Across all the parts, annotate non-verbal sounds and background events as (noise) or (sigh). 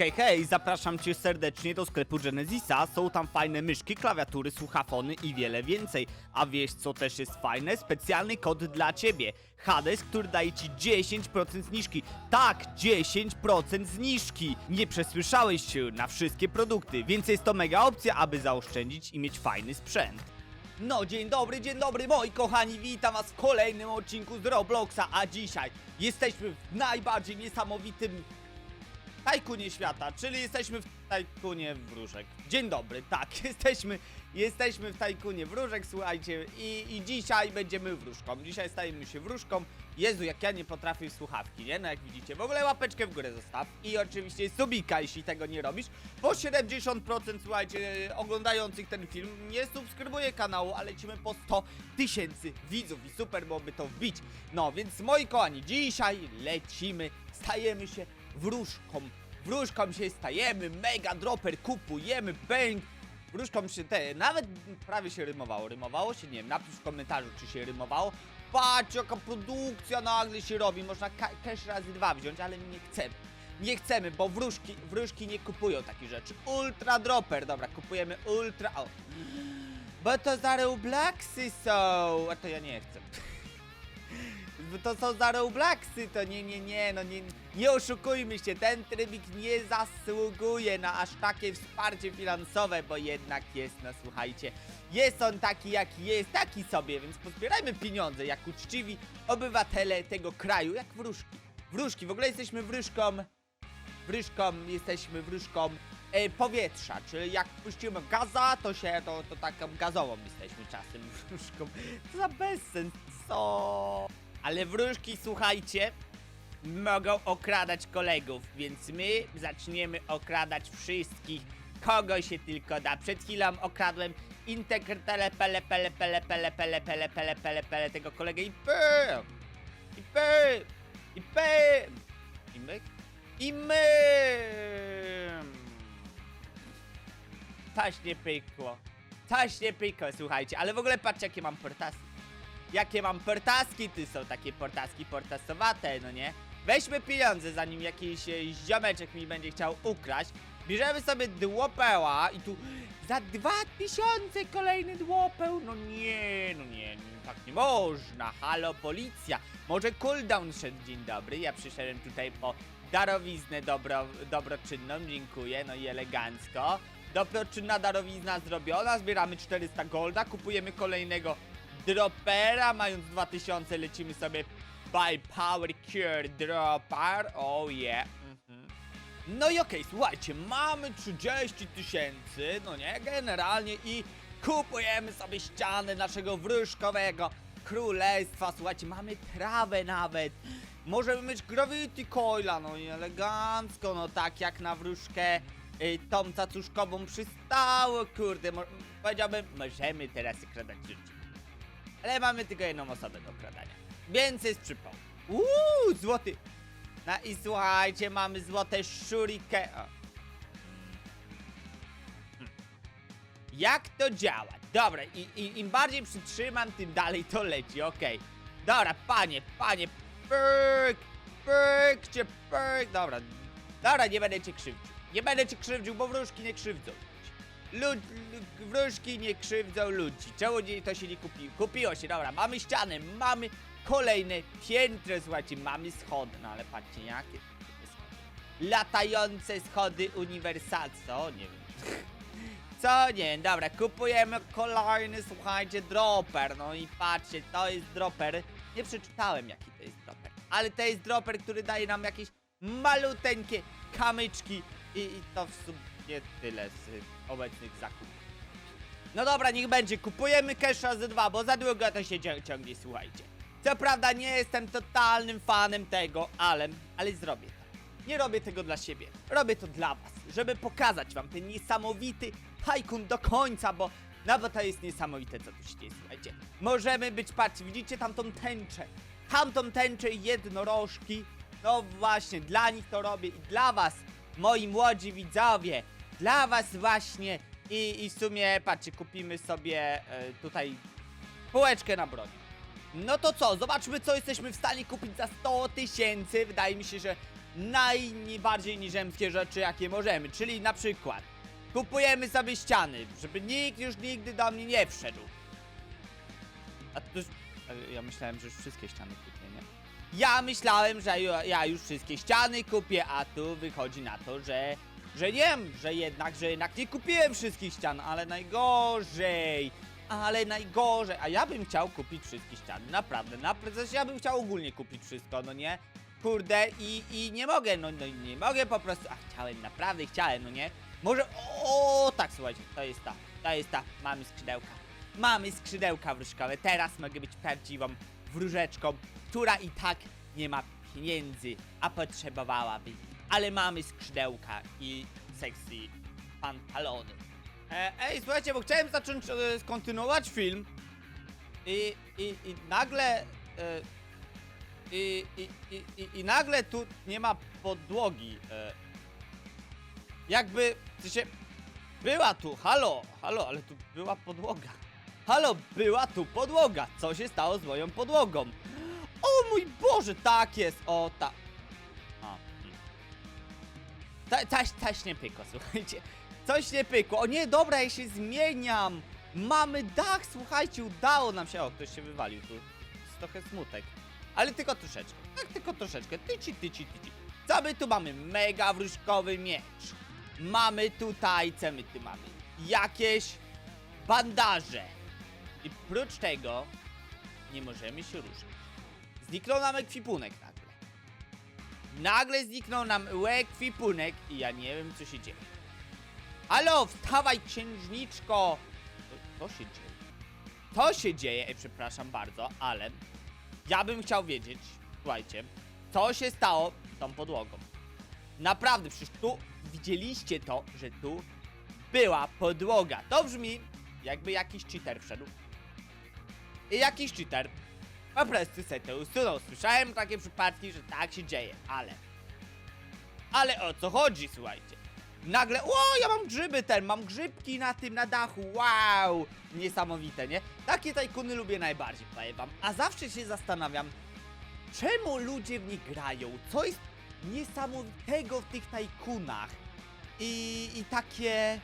Hej, hej, zapraszam cię serdecznie do sklepu Genesisa. Są tam fajne myszki, klawiatury, słuchafony i wiele więcej. A wiesz co też jest fajne? Specjalny kod dla ciebie. Hades, który daje ci 10% zniżki. Tak, 10% zniżki. Nie przesłyszałeś się na wszystkie produkty, więc jest to mega opcja, aby zaoszczędzić i mieć fajny sprzęt. No, dzień dobry, dzień dobry, moi kochani, witam was w kolejnym odcinku z Robloxa, a dzisiaj jesteśmy w najbardziej niesamowitym Tajkunie świata, czyli jesteśmy w Tajkunie Wróżek. Dzień dobry, tak, (laughs) jesteśmy, jesteśmy w Tajkunie Wróżek, słuchajcie, i, i dzisiaj będziemy wróżką. Dzisiaj stajemy się wróżką. Jezu, jak ja nie potrafię w słuchawki, nie? No jak widzicie, w ogóle łapeczkę w górę zostaw i oczywiście subika, jeśli tego nie robisz, bo 70% słuchajcie, oglądających ten film nie subskrybuje kanału, a lecimy po 100 tysięcy widzów i super byłoby to wbić. No, więc moi kochani, dzisiaj lecimy, stajemy się wróżką. Wróżką się stajemy, mega dropper kupujemy, bang. Wróżką się te, nawet prawie się rymowało. Rymowało się? Nie wiem, napisz w komentarzu, czy się rymowało. Patrz, jaka produkcja nagle się robi. Można cash razy dwa wziąć, ale nie chcemy. Nie chcemy, bo wróżki, wróżki nie kupują takich rzeczy. Ultra dropper, dobra, kupujemy ultra... O. Bo to za Robloxy są, a to ja nie chcę. (laughs) To są za Robloxy, to nie, nie, nie, no nie, nie oszukujmy się, ten trybik nie zasługuje na aż takie wsparcie finansowe, bo jednak jest, no słuchajcie, jest on taki jak jest, taki sobie, więc pozbierajmy pieniądze jak uczciwi obywatele tego kraju, jak wróżki. Wróżki, w ogóle jesteśmy wróżką, wróżką, jesteśmy wróżką e, powietrza, czyli jak puścimy gaza, to się, to, to taką gazową jesteśmy czasem (laughs) wróżką. Co za bezsens, co? Ale wróżki, słuchajcie, mogą okradać kolegów, więc my zaczniemy okradać wszystkich, kogo się tylko da. Przed chwilą okradłem Integratele pele pele pele pele pele pele pele pele pele tego kolegę i pym! I pym! I pym! I myk? I mym! Coś nie pykło. Coś nie pykło, słuchajcie, ale w ogóle patrzcie jakie mam portaski. Jakie mam portaski, ty są takie portaski portasowate, no nie? Weźmy pieniądze, zanim jakiś e, ziomeczek mi będzie chciał ukraść. Bierzemy sobie dłopeła i tu za dwa tysiące kolejny dłopeł. No nie, no nie, nie, tak nie można. Halo, policja. Może cooldown szedł, dzień dobry. Ja przyszedłem tutaj po darowiznę dobro, dobroczynną, dziękuję, no i elegancko. Dobroczynna darowizna zrobiona, zbieramy 400 golda, kupujemy kolejnego dropera, mając 2000 lecimy sobie by power cure dropper, oh yeah. Mhm. No i okej, słuchajcie, mamy 30 tysięcy, no nie, generalnie i kupujemy sobie ścianę naszego wróżkowego królestwa, słuchajcie, mamy trawę nawet, możemy mieć gravity coila, no i elegancko, no tak jak na wróżkę y, tą cacuszkową przystało, kurde, mo powiedziałbym, możemy teraz kradać życie. Ale mamy tylko jedną osobę do okradania. Więc jest przypał. Uuu, złoty. No i słuchajcie, mamy złote szurike. O. Hmm. Jak to działa? Dobra, i, i, im bardziej przytrzymam, tym dalej to leci, okej. Dobra, panie, panie, pyk, pyk, cię pyk. Dobra, dobra, nie będę cię krzywdził. Nie będę cię krzywdził, bo wróżki nie krzywdzą. Lud, wróżki nie krzywdzą ludzi. Czemu to się nie kupiło? Kupiło się, dobra, mamy ścianę, mamy kolejne piętro, słuchajcie, mamy schody. No ale patrzcie, jakie. Latające schody uniwersal. Co? Nie wiem. (laughs) Co? Nie dobra, kupujemy kolejny, słuchajcie, dropper. No i patrzcie, to jest dropper. Nie przeczytałem, jaki to jest dropper. Ale to jest dropper, który daje nam jakieś maluteńkie kamyczki. I, i to w sumie tyle z obecnych zakupów. No dobra, niech będzie. Kupujemy cash razy dwa, bo za długo to się cią- ciągnie, słuchajcie. Co prawda nie jestem totalnym fanem tego, ale, ale zrobię to. Nie robię tego dla siebie. Robię to dla was, żeby pokazać wam ten niesamowity hajkun do końca, bo no bo to jest niesamowite, co tu się dzieje, słuchajcie. Możemy być, patrzcie, widzicie tamtą tęczę. Tamtą tęczę i jednorożki. No właśnie, dla nich to robię i dla was, moi młodzi widzowie. Dla was właśnie. I, i w sumie, patrzcie, kupimy sobie e, tutaj półeczkę na broń. No to co, zobaczmy co jesteśmy w stanie kupić za 100 tysięcy. Wydaje mi się, że najbardziej nieziemskie rzeczy, jakie możemy. Czyli na przykład kupujemy sobie ściany, żeby nikt już nigdy do mnie nie wszedł. A to już... Ja myślałem, że już wszystkie ściany kupię, nie? Ja myślałem, że ja już wszystkie ściany kupię, a tu wychodzi na to, że... Że wiem, że jednak, że jednak nie kupiłem wszystkich ścian, ale najgorzej. Ale najgorzej. A ja bym chciał kupić wszystkie ściany, naprawdę. Naprawdę, ja bym chciał ogólnie kupić wszystko, no nie? Kurde, i, i nie mogę, no, no nie mogę po prostu. A chciałem, naprawdę chciałem, no nie? Może. O, tak, słuchajcie, to jest ta, to jest ta. Mamy skrzydełka. Mamy skrzydełka wróżkowe. Teraz mogę być prawdziwą wróżeczką, która i tak nie ma pieniędzy, a potrzebowałaby. Ale mamy skrzydełka i sexy pantalony. E, ej, słuchajcie, bo chciałem zacząć e, kontynuować film i, i, i nagle. E, i, i, i, i, nagle tu nie ma podłogi. E, jakby. W była tu, halo, halo, ale tu była podłoga. Halo, była tu podłoga. Co się stało z moją podłogą? O mój Boże, tak jest, o ta. Ta, taś, taś nie pykło, słuchajcie. Coś nie pykło. O nie, dobra, ja się zmieniam. Mamy dach, słuchajcie, udało nam się. O, ktoś się wywalił tu. Jest trochę smutek. Ale tylko troszeczkę. Tak, tylko troszeczkę. Tyci, tyci, tyci. Co my tu mamy? Mega wróżkowy miecz. Mamy tutaj, co my tu mamy? Jakieś bandaże. I prócz tego nie możemy się ruszać. Zniknął nam ekwipunek nagle. Nagle zniknął nam ekwipunek i ja nie wiem co się dzieje. Halo, wstawaj księżniczko! Co, co się dzieje? To się dzieje, Ej, przepraszam bardzo, ale ja bym chciał wiedzieć, słuchajcie, co się stało z tą podłogą. Naprawdę, przecież tu widzieliście to, że tu była podłoga. To brzmi, jakby jakiś cheater wszedł. I jakiś cheater po prostu se to usunął. Słyszałem takie przypadki, że tak się dzieje, ale... Ale o co chodzi, słuchajcie? Nagle, o, ja mam grzyby ten, mam grzybki na tym, na dachu, wow! Niesamowite, nie? Takie tajkuny lubię najbardziej, powiem wam. A zawsze się zastanawiam, czemu ludzie w nich grają? Co jest niesamowitego w tych tajkunach? I, i takie...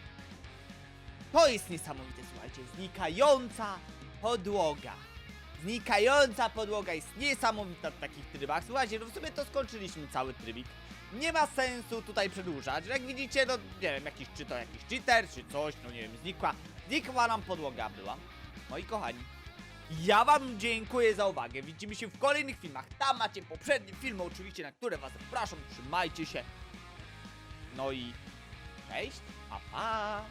To jest niesamowite, słuchajcie, znikająca podłoga. Znikająca podłoga jest niesamowita w takich trybach. Słuchajcie, no w sumie to skończyliśmy cały trybik. Nie ma sensu tutaj przedłużać. Jak widzicie, no nie wiem, jakiś czy to jakiś cheater, czy coś, no nie wiem, znikła. Znikła nam podłoga była. Moi kochani, ja wam dziękuję za uwagę. Widzimy się w kolejnych filmach. Tam macie poprzednie filmy oczywiście, na które was zapraszam. Trzymajcie się. No i cześć, pa pa.